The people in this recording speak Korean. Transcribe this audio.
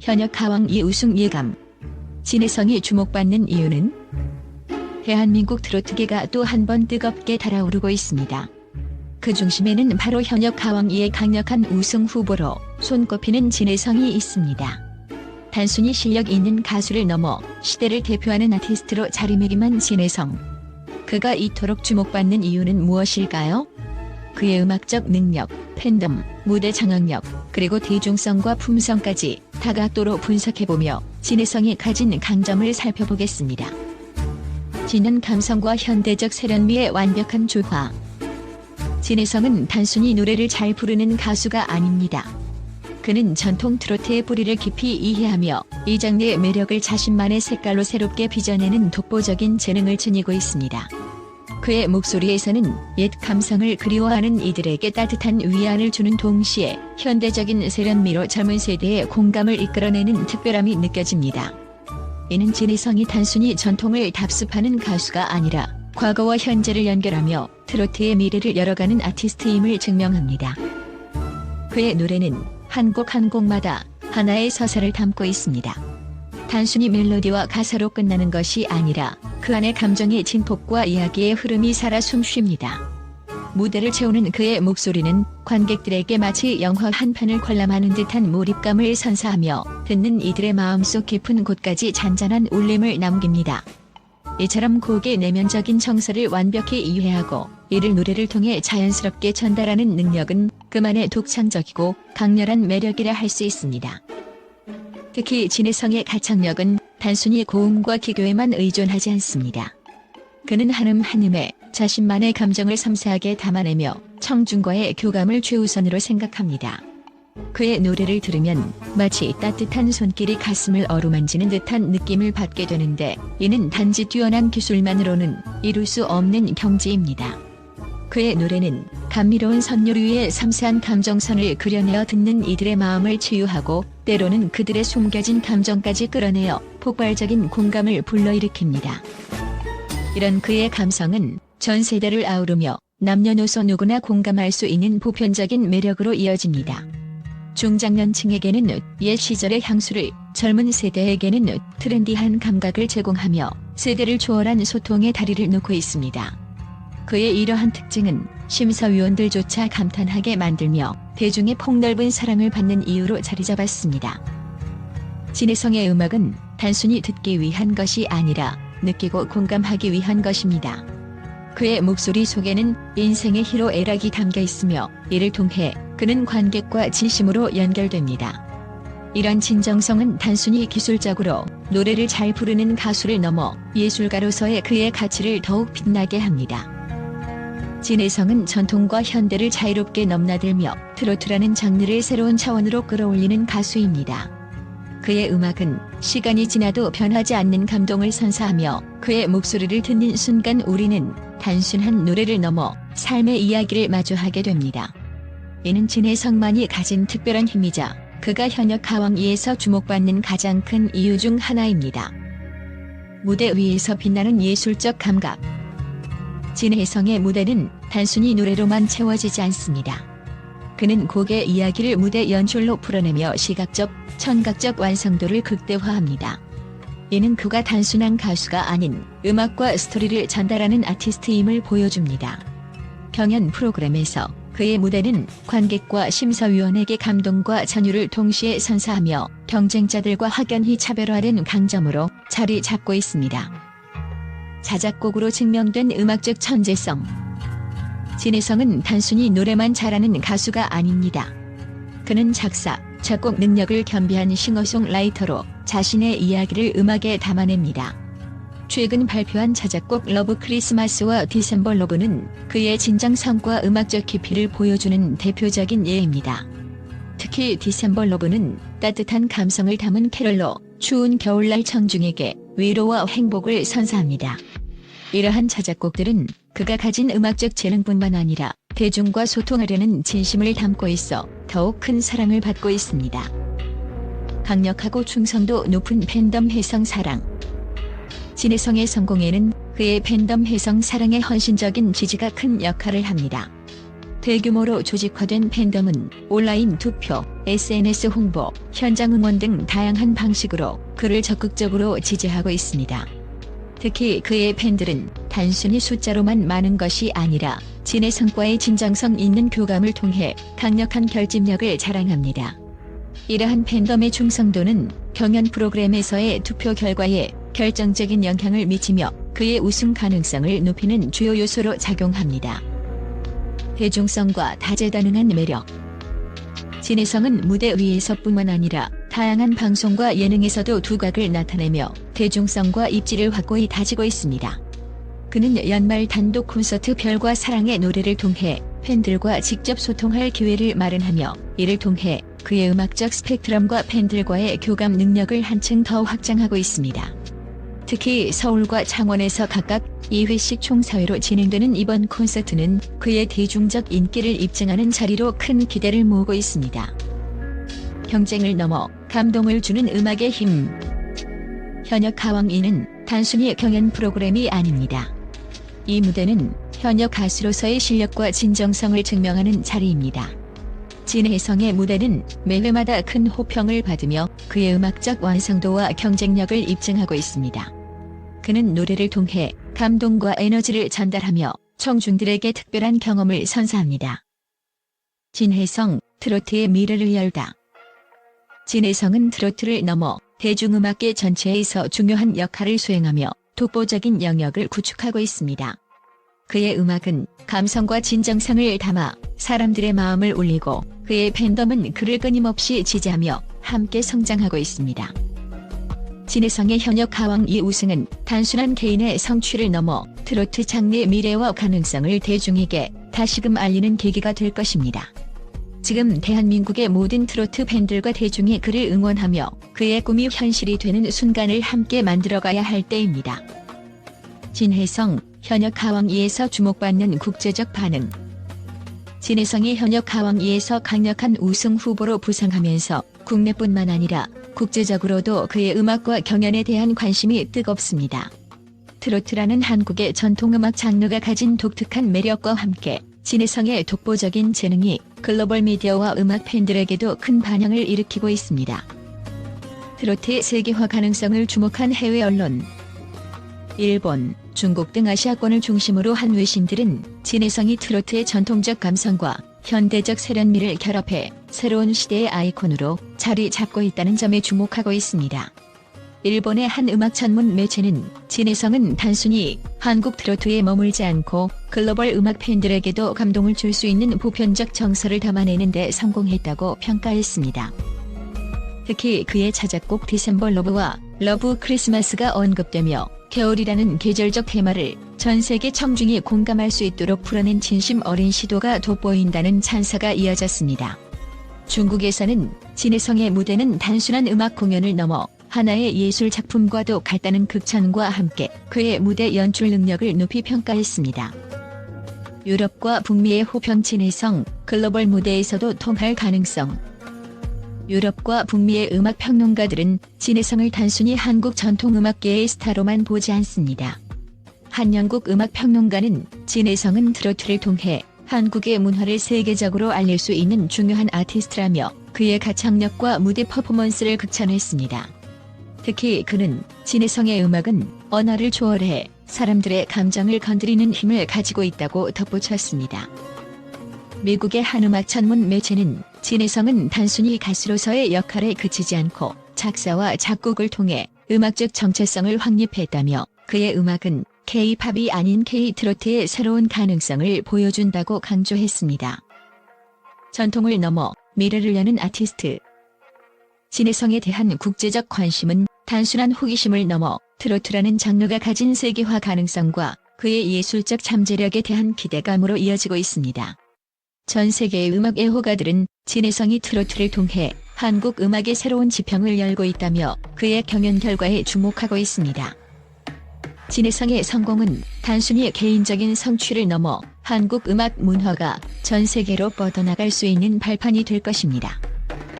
현역 가왕이 우승 예감. 진해성이 주목받는 이유는 대한민국 트로트계가 또 한 번 뜨겁게 달아오르고 있습니다. 그 중심에는 바로 현역 가왕이의 강력한 우승 후보로 손꼽히는 진해성이 있습니다. 단순히 실력 있는 가수를 넘어 시대를 대표하는 아티스트로 자리매김한 진해성. 그가 이토록 주목받는 이유는 무엇일까요? 그의 음악적 능력, 팬덤, 무대 장악력, 그리고 대중성과 품성까지 다각도로 분석해보며 진해성이 가진 강점을 살펴보겠습니다. 진한 감성과 현대적 세련미의 완벽한 조화. 진해성은 단순히 노래를 잘 부르는 가수가 아닙니다. 그는 전통 트로트의 뿌리를 깊이 이해하며 이 장르의 매력을 자신만의 색깔로 새롭게 빚어내는 독보적인 재능을 지니고 있습니다. 그의 목소리에서는 옛 감성을 그리워하는 이들에게 따뜻한 위안을 주는 동시에 현대적인 세련미로 젊은 세대의 공감을 이끌어내는 특별함이 느껴집니다. 이는 진희성이 단순히 전통을 답습하는 가수가 아니라 과거와 현재를 연결하며 트로트의 미래를 열어가는 아티스트임을 증명합니다. 그의 노래는 한 곡 한 곡마다 하나의 서사를 담고 있습니다. 단순히 멜로디와 가사로 끝나는 것이 아니라 그 안에 감정의 진폭과 이야기의 흐름이 살아 숨쉽니다. 무대를 채우는 그의 목소리는 관객들에게 마치 영화 한 편을 관람하는 듯한 몰입감을 선사하며 듣는 이들의 마음속 깊은 곳까지 잔잔한 울림을 남깁니다. 이처럼 곡의 내면적인 정서를 완벽히 이해하고 이를 노래를 통해 자연스럽게 전달하는 능력은 그만의 독창적이고 강렬한 매력이라 할 수 있습니다. 특히 진해성의 가창력은 단순히 고음과 기교에만 의존하지 않습니다. 그는 한음 한음에 자신만의 감정을 섬세하게 담아내며 청중과의 교감을 최우선으로 생각합니다. 그의 노래를 들으면 마치 따뜻한 손길이 가슴을 어루만지는 듯한 느낌을 받게 되는데 이는 단지 뛰어난 기술만으로는 이룰 수 없는 경지입니다. 그의 노래는 감미로운 선율 위에 섬세한 감정선을 그려내어 듣는 이들의 마음을 치유하고 때로는 그들의 숨겨진 감정까지 끌어내어 폭발적인 공감을 불러일으킵니다. 이런 그의 감성은 전 세대를 아우르며 남녀노소 누구나 공감할 수 있는 보편적인 매력으로 이어집니다. 중장년층에게는 옛 시절의 향수를, 젊은 세대에게는 트렌디한 감각을 제공하며 세대를 초월한 소통의 다리를 놓고 있습니다. 그의 이러한 특징은 심사위원들조차 감탄하게 만들며 대중의 폭넓은 사랑을 받는 이유로 자리 잡았습니다. 진해성의 음악은 단순히 듣기 위한 것이 아니라 느끼고 공감하기 위한 것입니다. 그의 목소리 속에는 인생의 희로애락이 담겨 있으며 이를 통해 그는 관객과 진심으로 연결됩니다. 이런 진정성은 단순히 기술적으로 노래를 잘 부르는 가수를 넘어 예술가로서의 그의 가치를 더욱 빛나게 합니다. 진해성은 전통과 현대를 자유롭게 넘나들며 트로트라는 장르를 새로운 차원으로 끌어올리는 가수입니다. 그의 음악은 시간이 지나도 변하지 않는 감동을 선사하며 그의 목소리를 듣는 순간 우리는 단순한 노래를 넘어 삶의 이야기를 마주하게 됩니다. 이는 진해성만이 가진 특별한 힘이자 그가 현역 가왕이에서 주목받는 가장 큰 이유 중 하나입니다. 무대 위에서 빛나는 예술적 감각. 진해성의 무대는 단순히 노래로만 채워지지 않습니다. 그는 곡의 이야기를 무대 연출로 풀어내며 시각적, 청각적 완성도를 극대화합니다. 이는 그가 단순한 가수가 아닌 음악과 스토리를 전달하는 아티스트임을 보여줍니다. 경연 프로그램에서 그의 무대는 관객과 심사위원에게 감동과 전율을 동시에 선사하며 경쟁자들과 확연히 차별화된 강점으로 자리 잡고 있습니다. 자작곡으로 증명된 음악적 천재성. 진해성은 단순히 노래만 잘하는 가수가 아닙니다. 그는 작사, 작곡 능력을 겸비한 싱어송라이터로 자신의 이야기를 음악에 담아냅니다. 최근 발표한 자작곡 러브 크리스마스와 디셈버 러브는 그의 진정성과 음악적 깊이를 보여주는 대표적인 예입니다. 특히 디셈버 러브는 따뜻한 감성을 담은 캐럴로 추운 겨울날 청중에게 위로와 행복을 선사합니다. 이러한 자작곡들은 그가 가진 음악적 재능뿐만 아니라 대중과 소통하려는 진심을 담고 있어 더욱 큰 사랑을 받고 있습니다. 강력하고 충성도 높은 팬덤 해성 사랑. 진해성의 성공에는 그의 팬덤 해성 사랑의 헌신적인 지지가 큰 역할을 합니다. 대규모로 조직화된 팬덤은 온라인 투표, SNS 홍보, 현장 응원 등 다양한 방식으로 그를 적극적으로 지지하고 있습니다. 특히 그의 팬들은 단순히 숫자로만 많은 것이 아니라 진의 성과의 진정성 있는 교감을 통해 강력한 결집력을 자랑합니다. 이러한 팬덤의 충성도는 경연 프로그램에서의 투표 결과에 결정적인 영향을 미치며 그의 우승 가능성을 높이는 주요 요소로 작용합니다. 대중성과 다재다능한 매력 진혜성은 무대 위에서뿐만 아니라 다양한 방송과 예능에서도 두각을 나타내며 대중성과 입지를 확고히 다지고 있습니다. 그는 연말 단독 콘서트 별과 사랑의 노래를 통해 팬들과 직접 소통할 기회를 마련하며 이를 통해 그의 음악적 스펙트럼과 팬들과의 교감 능력을 한층 더 확장하고 있습니다. 특히 서울과 창원에서 각각 2회씩 총사회로 진행되는 이번 콘서트는 그의 대중적 인기를 입증하는 자리로 큰 기대를 모으고 있습니다. 경쟁을 넘어 감동을 주는 음악의 힘. 현역 가왕이는 단순히 경연 프로그램이 아닙니다. 이 무대는 현역 가수로서의 실력과 진정성을 증명하는 자리입니다. 진혜성의 무대는 매회마다 큰 호평을 받으며 그의 음악적 완성도와 경쟁력을 입증하고 있습니다. 그는 노래를 통해 감동과 에너지를 전달하며 청중들에게 특별한 경험을 선사합니다. 진혜성, 트로트의 미래를 열다. 진혜성은 트로트를 넘어 대중음악계 전체에서 중요한 역할을 수행하며 독보적인 영역을 구축하고 있습니다. 그의 음악은 감성과 진정성을 담아 사람들의 마음을 울리고 그의 팬덤은 그를 끊임없이 지지하며 함께 성장하고 있습니다. 진혜성의 현역 가왕 이 우승은 단순한 개인의 성취를 넘어 트로트 장르의 미래와 가능성을 대중에게 다시금 알리는 계기가 될 것입니다. 지금 대한민국의 모든 트로트 팬들과 대중이 그를 응원하며 그의 꿈이 현실이 되는 순간을 함께 만들어가야 할 때입니다. 진혜성, 현역 가왕이에서 주목받는 국제적 반응 진혜성이 현역 가왕이에서 강력한 우승 후보로 부상하면서 국내뿐만 아니라 국제적으로도 그의 음악과 경연에 대한 관심이 뜨겁습니다. 트로트라는 한국의 전통음악 장르가 가진 독특한 매력과 함께 진혜성의 독보적인 재능이 글로벌 미디어와 음악 팬들에게도 큰 반향을 일으키고 있습니다. 트로트의 세계화 가능성을 주목한 해외 언론 일본, 중국 등 아시아권을 중심으로 한 외신들은 진혜성이 트로트의 전통적 감성과 현대적 세련미를 결합해 새로운 시대의 아이콘으로 자리 잡고 있다는 점에 주목하고 있습니다. 일본의 한 음악 전문 매체는 진혜성은 단순히 한국 트로트에 머물지 않고 글로벌 음악 팬들에게도 감동을 줄 수 있는 보편적 정서를 담아내는 데 성공했다고 평가했습니다. 특히 그의 자작곡 디셈버 러브와 러브 크리스마스가 언급되며 겨울이라는 계절적 테마를 전 세계 청중이 공감할 수 있도록 풀어낸 진심 어린 시도가 돋보인다는 찬사가 이어졌습니다. 중국에서는 진혜성의 무대는 단순한 음악 공연을 넘어 하나의 예술 작품과도 같다는 극찬과 함께 그의 무대 연출 능력을 높이 평가했습니다. 유럽과 북미의 호평 진혜성, 글로벌 무대에서도 통할 가능성. 유럽과 북미의 음악 평론가들은 진혜성을 단순히 한국 전통 음악계의 스타로만 보지 않습니다. 한 영국 음악 평론가는 진혜성은 트로트를 통해 한국의 문화를 세계적으로 알릴 수 있는 중요한 아티스트라며 그의 가창력과 무대 퍼포먼스를 극찬했습니다. 특히 그는 진혜성의 음악은 언어를 초월해 사람들의 감정을 건드리는 힘을 가지고 있다고 덧붙였습니다. 미국의 한 음악 전문 매체는 진혜성은 단순히 가수로서의 역할에 그치지 않고 작사와 작곡을 통해 음악적 정체성을 확립했다며 그의 음악은 K-팝이 아닌 K-트로트의 새로운 가능성을 보여준다고 강조했습니다. 전통을 넘어 미래를 여는 아티스트 진혜성에 대한 국제적 관심은 단순한 호기심을 넘어 트로트라는 장르가 가진 세계화 가능성과 그의 예술적 잠재력에 대한 기대감으로 이어지고 있습니다. 전 세계의 음악 애호가들은 진혜성이 트로트를 통해 한국 음악의 새로운 지평을 열고 있다며 그의 경연 결과에 주목하고 있습니다. 진혜성의 성공은 단순히 개인적인 성취를 넘어 한국 음악 문화가 전 세계로 뻗어나갈 수 있는 발판이 될 것입니다.